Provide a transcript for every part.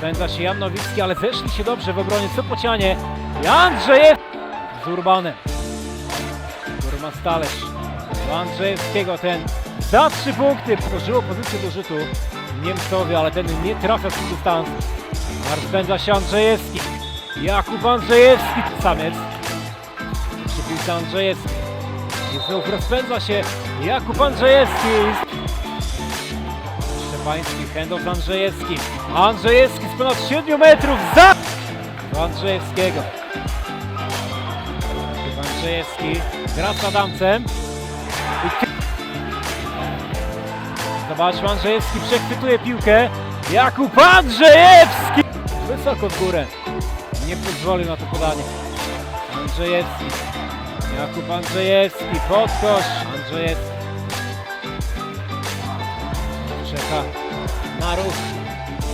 Spędza się Jan Nowicki, ale zeszli się dobrze w obronie. Co pocianie? I Andrzejew z Urbanem. Urban Stalerz. Do Andrzejewskiego ten za trzy punkty. Tworzyło pozycję do rzutu Niemcowi, ale ten nie trafia z dystansu. A Rozpędza się Andrzejewski. Jakub Andrzejewski. Samiec. Przy piłce Andrzejewski. I znów rozpędza się Jakub Andrzejewski. Szczepański, handoff Andrzejewski. Andrzejewski z ponad 7 metrów za do Andrzejewskiego. Andrzejewski gra z Adamcem. I Zobaczmy, Andrzejewski przechwytuje piłkę. Jakub Andrzejewski! Wysoko w górę. Nie pozwoli na to podanie. Andrzejewski. Jakub Andrzejewski, podkosz. Andrzejewski. Czeka na ruch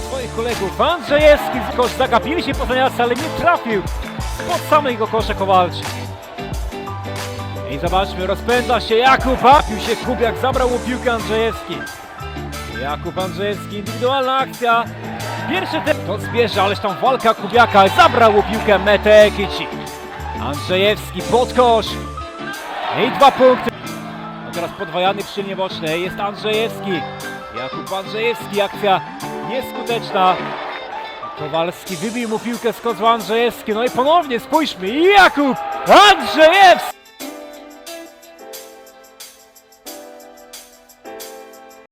swoich kolegów. Andrzejewski z kosz zagapili się poza ale nie trafił. Pod samego kosza Kowalczyk. I zobaczmy, rozpędza się Jakub, papił się Kubiak, zabrał mu piłkę Andrzejewski. Jakub Andrzejewski, indywidualna akcja. Pierwszy ten to zbierze, ależ tam walka Kubiaka, zabrał mu piłkę Metekici. Andrzejewski, pod kosz. I dwa punkty. A teraz podwajany przy bocznej jest Andrzejewski. Jakub Andrzejewski, akcja nieskuteczna. Kowalski wybił mu piłkę z kozła Andrzejewski. No i ponownie spójrzmy. Jakub Andrzejewski!